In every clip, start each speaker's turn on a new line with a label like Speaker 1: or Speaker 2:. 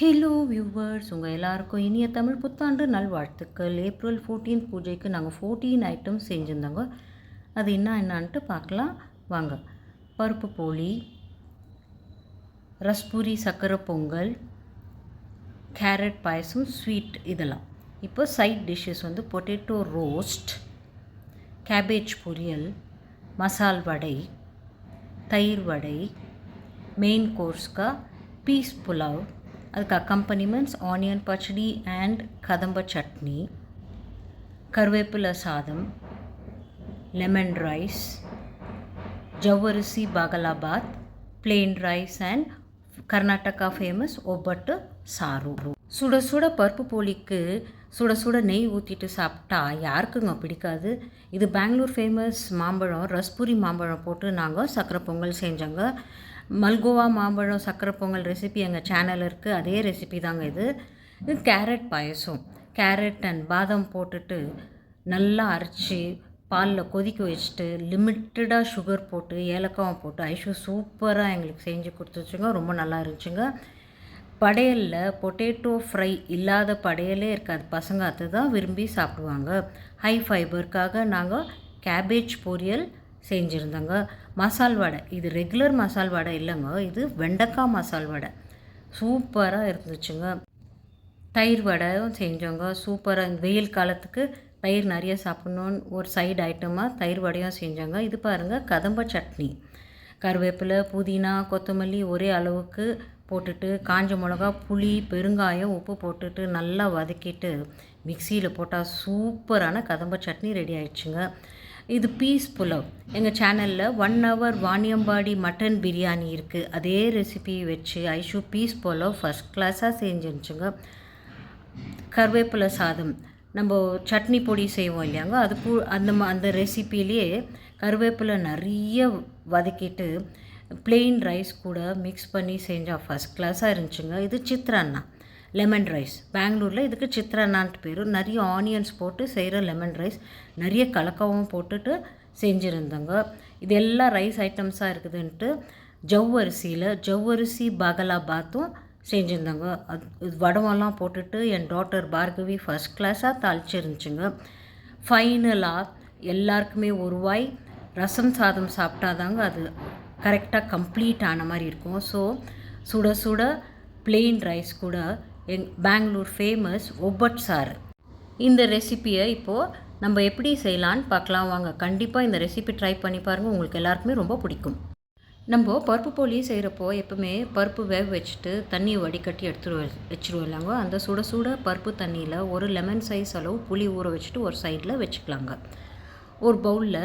Speaker 1: Hello viewers உங்கள் எல்லாருக்கும் இனிய தமிழ் புத்தாண்டு நல்வாழ்த்துக்கள். ஏப்ரல் ஃபோர்டீன் பூஜைக்கு நாங்கள் ஃபோர்டீன் ஐட்டம் செஞ்சுருந்தோங்க. அது என்ன என்னான்ட்டு பார்க்கலாம். வாங்க. பருப்பு போலி ரஸ்பூரி சக்கரை பொங்கல் கேரட் பாயசம் ஸ்வீட் இதெல்லாம். இப்போ சைட் டிஷ்ஷஸ் வந்து potato roast cabbage poriyal masal vadai தயிர் வடை மெயின் கோர்ஸ்க்காக பீஸ் புலாவ் அதுக்கு அக்கம்பனிமெண்ட்ஸ் ஆனியன் பச்சடி அண்ட் கதம்ப சட்னி கருவேப்பிலை சாதம் லெமன் ரைஸ் ஜவ்வரிசி bagalabath plain rice and Karnataka famous obbattu saaru சுட சுட பருப்பு போலிக்கு சுட சுட நெய் ஊற்றிட்டு சாப்பிட்டா யாருக்குங்க பிடிக்காது? இது பெங்களூர் ஃபேமஸ் மாம்பழம் ரஸ்பூரி மாம்பழம் போட்டு நாங்கள் சக்கரை பொங்கல் செஞ்சோங்க. மல்கோவா மாம்பழம் சக்கரை பொங்கல் ரெசிபி எங்கள் சேனல் இருக்குது அதே ரெசிபி தாங்க இது. இது கேரட் பாயசம். கேரட் அண்ட் பாதாம் போட்டுட்டு நல்லா அரைச்சி பாலில் கொதிக்க வச்சுட்டு லிமிட்டடாக சுகர் போட்டு ஏலக்காவை போட்டு ஐஷு சூப்பராக எங்களுக்கு செஞ்சு கொடுத்துச்சுங்க ரொம்ப நல்லா இருந்துச்சுங்க. படையலில் பொட்டேட்டோ ஃப்ரை இல்லாத படையலே இருக்காது. பசங்க அதுதான் விரும்பி சாப்பிடுவாங்க. ஹை ஃபைபருக்காக நாங்கள் கேபேஜ் பொரியல் செஞ்சுருந்தோங்க. மசால் வடை. இது ரெகுலர் மசால் வடை இல்லைங்க. இது வெண்டைக்காய் மசால் வடை. சூப்பராக இருந்துச்சுங்க. தயிர் வடையும் செஞ்சோங்க. சூப்பராக வெயில் காலத்துக்கு தயிர் நிறைய சாப்பிட்ணுன்னு ஒரு சைடு ஐட்டமாக தயிர் வடையும் செஞ்சோங்க. இது பாருங்கள் கதம்ப சட்னி. கருவேப்பிலை புதினா கொத்தமல்லி ஒரே அளவுக்கு போட்டுட்டு காஞ்ச மிளகா புளி பெருங்காயம் உப்பு போட்டுட்டு நல்லா வதக்கிட்டு மிக்சியில் போட்டால் சூப்பரான கதம்ப சட்னி ரெடி ஆயிடுச்சுங்க. இது பீஸ் புலவ் எங்கள் சேனலில் one hour Vaniyambadi mutton biryani இருக்குது அதே ரெசிபி வச்சு ஐஷு பீஸ் புலவ் ஃபஸ்ட் கிளாஸாக செஞ்சிருச்சுங்க. கருவேப்பிலை சாதம். நம்ம சட்னி பொடி செய்வோம் இல்லையாங்க? அது பூ அந்த அந்த ரெசிப்பிலேயே கருவேப்பிலை நிறைய வதக்கிட்டு பிளெயின் ரைஸ் கூட மிக்ஸ் பண்ணி செஞ்சால் ஃபஸ்ட் கிளாஸாக இருந்துச்சுங்க. இது சித்ராண்ணா லெமன் ரைஸ் பெங்களூரில் இதுக்கு சித்ராண்ணான்ட்டு பேர். நிறைய ஆனியன்ஸ் போட்டு செய்கிற லெமன் ரைஸ் நிறைய கலக்கவும் போட்டுட்டு செஞ்சுருந்தோங்க. இது எல்லா ரைஸ் ஐட்டம்ஸாக இருக்குதுன்ட்டு ஜவ்வரிசியில் ஜவ்வரிசி பகலாபாத்தும் செஞ்சுருந்தாங்க. அது வடமெல்லாம் போட்டுட்டு என் டாட்டர் பார்கவி ஃபஸ்ட் கிளாஸாக தாளிச்சிருந்துச்சுங்க. ஃபைனலாக எல்லாருக்குமே ஒரு வாய் ரசம் சாதம் சாப்பிட்டாதாங்க அது கரெக்டாக கம்ப்ளீட் ஆன மாதிரி இருக்கும். ஸோ சுட சுட பிளெயின் ரைஸ் கூட எங் பெங்களூர் ஃபேமஸ் ஒப்பட் சாறு. இந்த ரெசிப்பியை இப்போது நம்ம எப்படி செய்யலான்னு பார்க்கலாம். வாங்க கண்டிப்பாக இந்த ரெசிபி ட்ரை பண்ணி பாருங்கள் உங்களுக்கு எல்லாருக்குமே ரொம்ப பிடிக்கும். நம்ம பருப்பு போலி செய்கிறப்போ எப்பவுமே பருப்பு வேக வச்சுட்டு தண்ணியை வடிகட்டி எடுத்துட்டு வச்சுருவோம் இல்லைங்க. அந்த சுட சுட பருப்பு தண்ணியில் ஒரு லெமன் சைஸ் அளவு புளி ஊற வச்சுட்டு ஒரு சைடில் வச்சுக்கலாங்க. ஒரு பவுலில்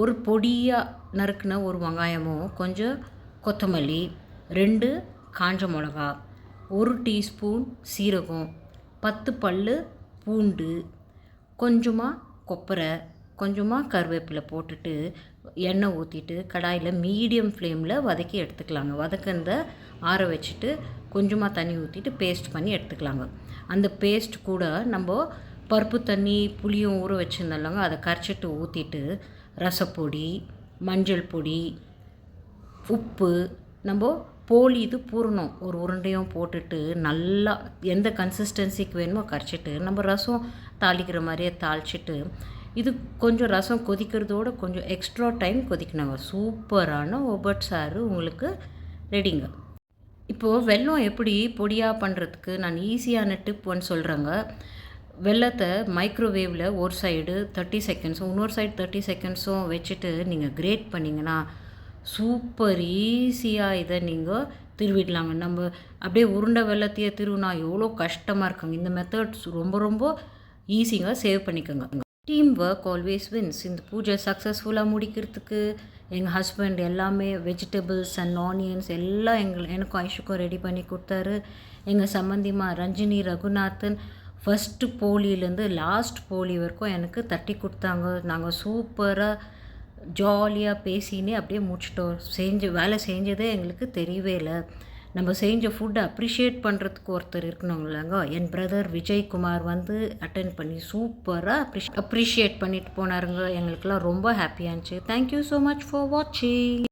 Speaker 1: ஒரு பொடியாக நறுக்குன ஒரு வெங்காயமும் கொஞ்சம் கொத்தமல்லி ரெண்டு காஞ்ச மிளகா ஒரு டீஸ்பூன் சீரகம் பத்து பல் பூண்டு கொஞ்சமாக கொப்பரை கொஞ்சமாக கருவேப்பிலை போட்டுட்டு எண்ணெய் ஊற்றிட்டு கடாயில் மீடியம் ஃப்ளேமில் வதக்கி எடுத்துக்கலாங்க. வதக்கந்த ஆற வச்சுட்டு கொஞ்சமாக தண்ணி ஊற்றிட்டு பேஸ்ட் பண்ணி எடுத்துக்கலாங்க. அந்த பேஸ்ட் கூட நம்ம பருப்பு தண்ணி புளியும் ஊற வச்சுருந்தோம்லங்க அதை கரைச்சிட்டு ஊற்றிட்டு ரசப்பொடி மஞ்சள் பொடி உப்பு நம்ம போலி இது பூரணும். ஒரு உருண்டையும் போட்டுட்டு நல்லா எந்த கன்சிஸ்டன்சிக்கு வேணுமோ கரைச்சிட்டு நம்ம ரசம் தாளிக்கிற மாதிரியே தாளிச்சிட்டு இது கொஞ்சம் ரசம் கொதிக்கிறதோட கொஞ்சம் எக்ஸ்ட்ரா டைம் கொதிக்கணுங்க. சூப்பரான ஒபட் சாறு உங்களுக்கு ரெடிங்க இப்போது வெல்லம் எப்படி பொடியாக பண்ணுறதுக்கு நான் ஈஸியான டிப் ஒன்று சொல்கிறேங்க வெள்ளத்தை மைக்ரோவேவில் ஒரு சைடு தேர்ட்டி செகண்ட்ஸும் இன்னொரு சைடு தேர்ட்டி செகண்ட்ஸும் வச்சுட்டு நீங்கள் கிரேட் பண்ணிங்கன்னா சூப்பர் ஈஸியாக இதை நீங்கள் திருவிடலாங்க. நம்ம அப்படியே உருண்டை வெள்ளத்தையே திருவினா எவ்வளோ கஷ்டமாக இருக்குங்க. இந்த மெத்தட்ஸ் ரொம்ப ரொம்ப ஈஸிங்க. சேவ் பண்ணிக்கோங்க. டீம் ஒர்க் ஆல்வேஸ் வின்ஸ் இந்த பூஜை சக்ஸஸ்ஃபுல்லாக முடிக்கிறதுக்கு எங்கள் ஹஸ்பண்ட் எல்லாமே வெஜிடபிள்ஸ் அண்ட் ஆனியன்ஸ் எல்லாம் எங்கள் எனக்கும் ஐஷுக்கும் ரெடி பண்ணி கொடுத்தாரு. எங்கள் சம்மந்திமா ரஞ்சினி ரகுநாதன் ஃபஸ்ட்டு போலியிலேருந்து லாஸ்ட் போலி வரைக்கும் எனக்கு தட்டி கொடுத்தாங்க. நாங்கள் சூப்பராக ஜாலியாக பேசினே அப்படியே முடிச்சிட்டோம். செஞ்சு வேலை செஞ்சதே எங்களுக்கு தெரியவே இல்லை. நம்ம செஞ்ச ஃபுட்டை அப்ரிஷியேட் பண்ணுறதுக்கு ஒருத்தர் இருக்கணும் இல்லைங்க? என் பிரதர் விஜய்குமார் வந்து அட்டன் பண்ணி சூப்பராக அப்ரிஷ் அப்ரிஷியேட் பண்ணிட்டு போனாருங்க. எங்களுக்கெல்லாம் ரொம்ப ஹாப்பியாக இருந்துச்சு. தேங்க்யூ ஸோ மச் ஃபார் வாட்சிங்